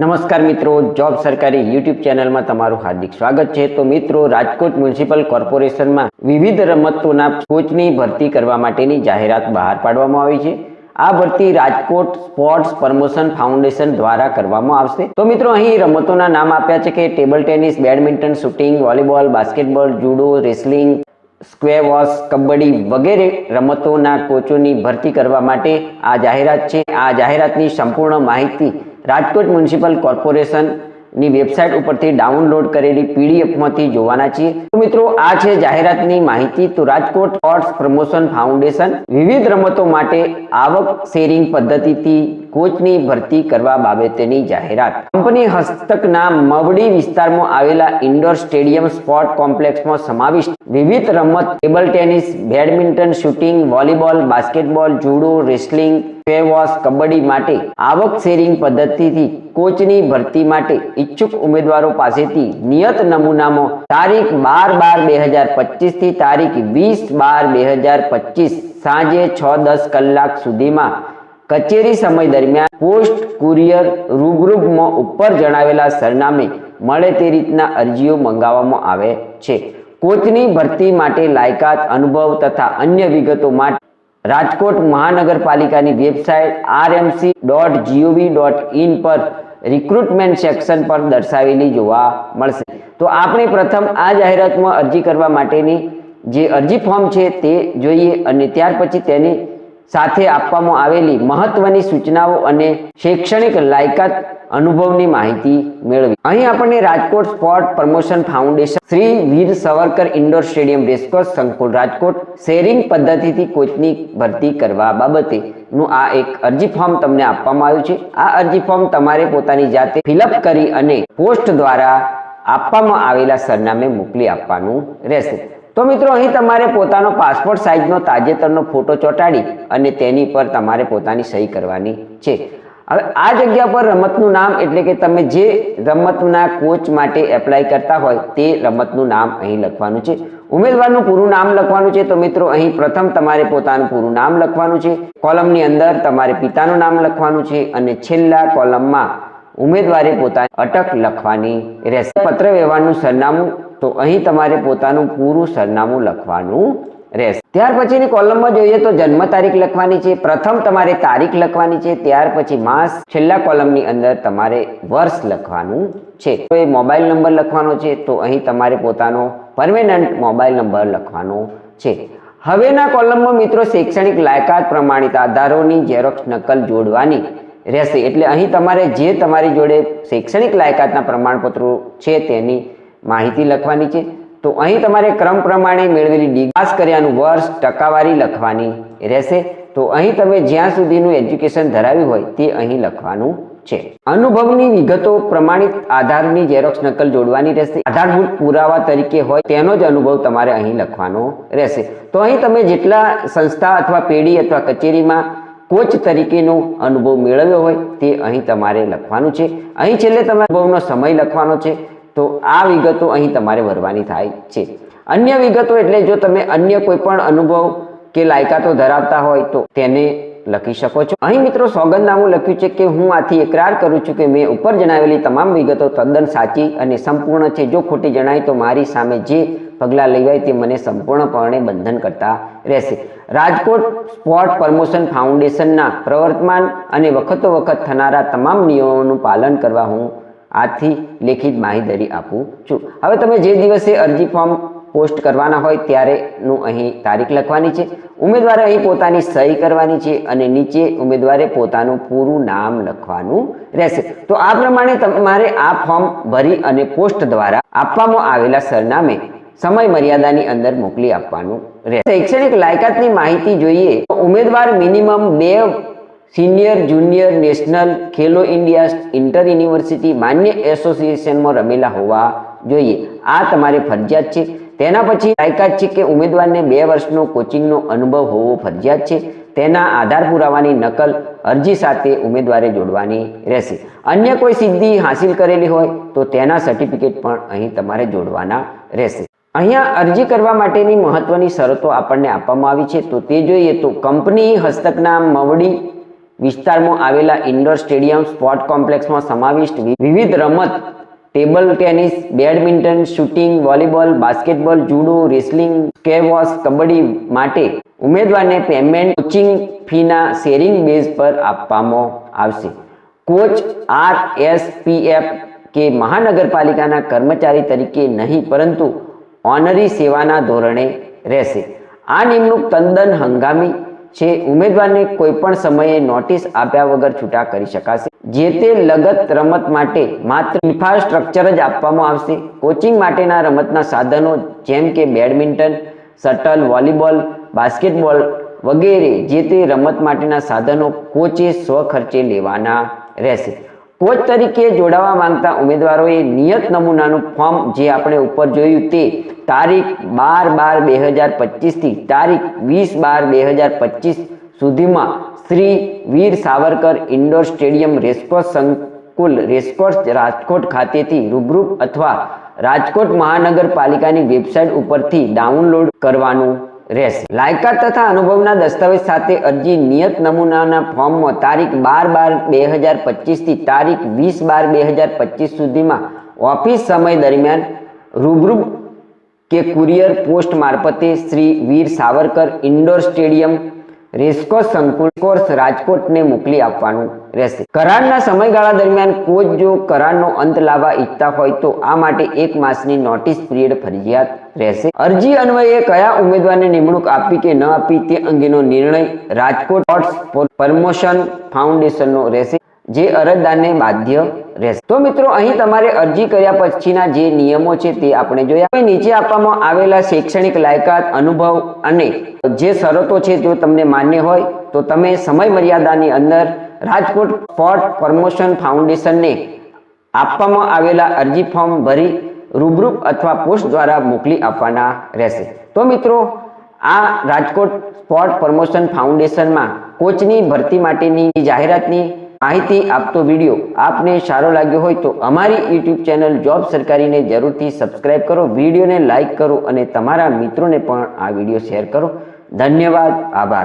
નમસ્કાર મિત્રો, જોબ સરકારી યુટ્યુબ ચેનલમાં તમારું હાર્દિક સ્વાગત છે. તો મિત્રો, રાજકોટ મ્યુનિસિપલ કોર્પોરેશનમાં વિવિધ રમતોના કોચની ભરતી કરવા માટેની જાહેરાત બહાર પાડવામાં આવી છે. આ ભરતી રાજકોટ સ્પોર્ટ્સ પ્રમોશન ફાઉન્ડેશન દ્વારા કરવામાં આવશે. તો મિત્રો, અહીં રમતોના નામ આપ્યા છે કે table tennis, badminton, shooting, volleyball, basketball, judo, wrestling squash kabaddi વગેરે રમતોના કોચોની ભરતી કરવા માટે આ જાહેરાત છે. આ જાહેરાતની સંપૂર્ણ માહિતી રાજકોટ મ્યુનિસિપલ કોર્પોરેશનની વેબસાઇટ ઉપરથી ડાઉનલોડ કરેલી પીડીએફમાંથી જોવાના છીએ. તો મિત્રો, આ છે જાહેરાતની માહિતી. તો રાજકોટ સ્પોર્ટ્સ પ્રમોશન ફાઉન્ડેશન વિવિધ રમતો માટે આવક શેરિંગ પદ્ધતિથી કોચની ભરતી કરવા બાબતેની જાહેરાત. કંપની હસ્તકના મવડી વિસ્તારમાં આવેલા ઇન્ડોર સ્ટેડિયમ સ્પોર્ટ કોમ્પ્લેક્સમાં સમાવિષ્ટ વિવિધ રમત, table tennis, badminton, shooting, volleyball, basketball, judo, wrestling ફેવોશ kabaddi માટે આવક શેરિંગ પદ્ધતિથી કોચની ભરતી માટે ઈચ્છુક ઉમેદવારો પાસેથી નિયત નમૂનામાં તારીખ બાર બાર બે હજાર પચીસથી તારીખ વીસ બાર બે હજાર પચીસ સાંજે છ દસ કલાક સુધીમાં કચેરી સમય દરમિયાન પોસ્ટ કુરિયર રૂબરૂમાં ઉપર જણાવેલા સરનામે મળે તે રીતના અરજીઓ મંગાવવામાં આવે છે. કોચની ભરતી માટે લાયકાત, અનુભવ તથા અન્ય વિગતો માટે રાજકોટ મહાનગરપાલિકાની website RMC dot gov dot in પર રિક્રુટમેન્ટ સેક્શન પર દર્શાવેલી જોવા મળશે. તો આપણે પ્રથમ આ જાહેરાતમાં અરજી કરવા માટેની જે અરજી ફોર્મ છે તે જોઈએ અને ત્યાર પછી તેની સાથે આપવામાં આવેલી મહત્વની સૂચનાઓ અને શૈક્ષણિક લાયકાત અનુભવની માહિતી મેળવી. અહીં આપણને Rajkot sport promotion foundation, Shri Veer Savarkar indoor stadium racecourse, સંકુલ રાજકોટ, શેરિંગ પદ્ધતિથી કોચની ભરતી કરવા બાબતે નું આ એક અરજી ફોર્મ તમને આપવામાં આવ્યું છે. આ અરજી ફોર્મ તમારે પોતાની જાતે ફિલઅપ કરી અને પોસ્ટ દ્વારા આપવામાં આવેલા સરનામે મોકલી આપવાનું રહેશે. તો મિત્રો, અહીં તમારે પોતાનો પાસપોર્ટ સાઇઝનો તાજેતરનો ફોટો ચોંટાડી અને તેની પર તમારે પોતાની સહી કરવાની છે. હવે આ જગ્યા પર રમતનું નામ એટલે કે તમે જે રમતના કોચ માટે એપ્લાય કરતા હોય તે રમતનું નામ અહીં લખવાનું છે. ઉમેદવારનું પૂરું નામ લખવાનું છે. તો મિત્રો, અહીં પ્રથમ તમારે પોતાનું પૂરું નામ લખવાનું છે. કોલમની અંદર તમારે પિતાનું નામ લખવાનું છે અને છેલ્લા કોલમમાં ઉમેદવારે પોતાની અટક લખવાની રહેશે. પત્ર વ્યવહારનું સરનામું તો અહીં તમારે પોતાનું પૂરું સરનામું લખવાનું રહેશે. ત્યાર પછીની કોલમમાં જોઈએ તો જન્મ તારીખ લખવાની છે, પ્રથમ તમારે તારીખ લખવાની છે, ત્યાર પછી માસ, છેલ્લા કોલમની અંદર તમારે વર્ષ લખવાનું છે. તો એ મોબાઈલ નંબર લખવાનો છે, તો અહીં તમારે પોતાનો પરમેનન્ટ મોબાઈલ નંબર લખવાનો છે. હવેના કોલમમાં મિત્રો શૈક્ષણિક લાયકાત, પ્રમાણિત આધારોની ઝેરોક્ષ નકલ જોડવાની રહેશે. એટલે અહીં તમારે જે તમારી જોડે શૈક્ષણિક લાયકાતના પ્રમાણપત્રો છે તેની માહિતી લખવાની છે. તો અહીં તમારે ક્રમ પ્રમાણે મેળવેલી ડિગ્રી કર્યાનું વર્ષ ટકાવારી લખવાની રહેશે. તો અહીં તમે જ્યાં સુધીનું એજ્યુકેશન ધરાવ્યું હોય તે અહીં લખવાનું છે. અનુભવની વિગતો પ્રમાણિત આધારની ઝેરોક્ષ નકલ જોડવાની રહેશે. આધારભૂત પુરાવા તરીકે હોય તેનો જ અનુભવ તમારે અહીં લખવાનો રહેશે. તો અહીં તમે જેટલા સંસ્થા અથવા પેઢી અથવા કચેરીમાં કોચ તરીકેનો અનુભવ મેળવ્યો હોય તે અહીં તમારે લખવાનું છે. અહીં છેલ્લે તમારા અનુભવનો સમય લખવાનો છે. તો આ વિગતો અહીં તમારે ભરવાની થાય છે. અન્ય વિગતો એટલે જો તમે અન્ય કોઈ પણ અનુભવ કે લાયકાતો ધરાવતા હોય તો તેને લખી શકો છો. અહીં મિત્રો સોગંદનામું લખ્યું છે કે હું આથી એકરાર કરું છું કે મેં ઉપર જણાવેલી તમામ વિગતો તદ્દન સાચી અને સંપૂર્ણ છે. જો ખોટી જણાય તો મારી સામે જે પગલાં લેવાય તે મને સંપૂર્ણપણે બંધન કરતા રહેશે. રાજકોટ સ્પોર્ટ પ્રમોશન ફાઉન્ડેશનના પ્રવર્તમાન અને વખતો વખત થનારા તમામ નિયમોનું પાલન કરવા હું આથી લેખિત માહિતી આપું છું. હવે તમે જે દિવસે અરજી ફોર્મ પોસ્ટ કરવાના હોય ત્યારેનું અહીં તારીખ લખવાની છે. ઉમેદવારે અહીં પોતાની સહી કરવાની છે અને નીચે ઉમેદવારે પોતાનું પૂરું નામ લખવાનું રહેશે. તો આ પ્રમાણે તમારે આ ફોર્મ ભરી અને પોસ્ટ દ્વારા આપવામાં આવેલા સરનામે સમય મર્યાદાની અંદર મોકલી આપવાનું રહેશે. શૈક્ષણિક લાયકાતની માહિતી જોઈએ ઉમેદવાર મિનિમમ બે senior junior national Khelo India inter university માન્ય એસોસિએશનમાં રમેલા હોવા જોઈએ. આ તમારે ફરજિયાત છે. તેના પછી લાયકાત છે કે ઉમેદવારને બે વર્ષનો કોચિંગનો અનુભવ હોવો ફરજિયાત છે. તેના આધાર પુરાવાની નકલ અરજી સાથે ઉમેદવારે જોડવાની રહેશે. અન્ય કોઈ સિદ્ધિ હાંસિલ કરેલી હોય તો તેના સર્ટિફિકેટ પણ અહીં તમારે જોડવાના રહેશે. અહીંયા અરજી કરવા માટેની મહત્વની શરતો આપણને આપવામાં આવી છે. તો તે જોઈએ તો કંપની હસ્તકના મવડી વિસ્તારમાં આવેલા ઇન્ડોર સ્ટેડિયમ સ્પોર્ટ કોમ્પ્લેક્સમાં સમાવિષ્ટ વિવિધ રમત table tennis badminton shooting volleyball basketball judo wrestling squash kabaddi માટે ઉમેદવારને પેમેન્ટ કોચિંગ ફીના શેરિંગ બેઝ પર આપવામાં આવશે. Coach R S P F કે મહાનગરપાલિકાના કર્મચારી તરીકે નહીં, પરંતુ ઓનરી સેવાના ધોરણે રહેશે. આ નિમણૂક તદ્દન હંગામી છે ઉમેદવારને કોઈપણ સમયે નોટિસ આપ્યા વગર છૂટા કરી શકાશે. જે તે લગત રમત માટે માત્ર ઇન્ફ્રાસ્ટ્રક્ચર જ આપવામાં આવશે. કોચિંગ માટેના રમતના સાધનો જેમ કે બેડમિન્ટન શટલ વોલીબોલ બાસ્કેટબોલ વગેરે જે તે રમત માટેના સાધનો કોચે સ્વખર્ચે લેવાના રહેશે. કોચ તરીકે જોડાવા માંગતા ઉમેદવારોએ નિયત નમૂનાનું ફોર્મ જે આપણે ઉપર જોયું તે તારીખ બાર બાર બે હજાર પચીસથી તારીખ વીસ બાર બે હજાર પચીસ સુધીમાં Shri Veer Savarkar indoor stadium racecourse સંકુલ રેસકોર્સ રાજકોટ ખાતેથી રૂબરૂ અથવા રાજકોટ મહાનગરપાલિકાની વેબસાઇટ ઉપરથી ડાઉનલોડ કરવાનું રહેશે. લાયકાત તથા અનુભવના દસ્તાવેજ સાથે અરજી નિયત નમૂનાના ફોર્મમાં તારીખ બાર બાર બે હજાર પચીસથી તારીખ વીસ બાર બે હજાર પચીસ સુધીમાં ઓફિસ સમય દરમિયાન રૂબરૂ કે કુરિયર પોસ્ટ મારફતે Shri Veer Savarkar indoor stadium racecourse સંકુલ કોર્સ રાજકોટને મોકલી આપવાનું રહેશે. કરારના સમયગાળા દરમિયાન કોચ જો કરારનો અંત લાવવા ઈચ્છતા હોય તો આ માટે એક માસની નોટિસ પીરિયડ ફરજિયાત રહેશે. અરજી અન્વયે કયા ઉમેદવારને નિમણૂક આપી કે ન આપી તે અંગેનો નિર્ણય રાજકોટ પ્રમોશન ફાઉન્ડેશનનો રહેશે. જે અરજદારને બાધ્ય રહેશે. તો મિત્રો, અહીં તમારે અરજી કર્યા પછીના જે નિયમો છે તે આપણે જોયા. નીચે આપવામાં આવેલા શૈક્ષણિક લાયકાત, અનુભવ અને જે શરતો છે જો તમને માન્ય હોય તો તમે સમય મર્યાદાની અંદર રાજકોટ સ્પોર્ટ પ્રમોશન ફાઉન્ડેશનને આપવામાં આવેલા અરજી ફોર્મ ભરી રૂબરૂ અથવા પોસ્ટ દ્વારા મોકલી આપવાના રહેશે. તો મિત્રો, આ રાજકોટ સ્પોર્ટ પ્રમોશન ફાઉન્ડેશનમાં કોચની ભરતી માટેની જાહેરાતની માહિતી આપતો વીડિયો આપને સારો લાગ્યો હોય તો અમારી યુટ્યુબ ચેનલ જોબ સરકારીને જરૂરથી સબસ્ક્રાઇબ કરો, વિડીયોને લાઇક કરો અને તમારા મિત્રોને પણ આ વીડિયો શેર કરો. ધન્યવાદ, આભાર.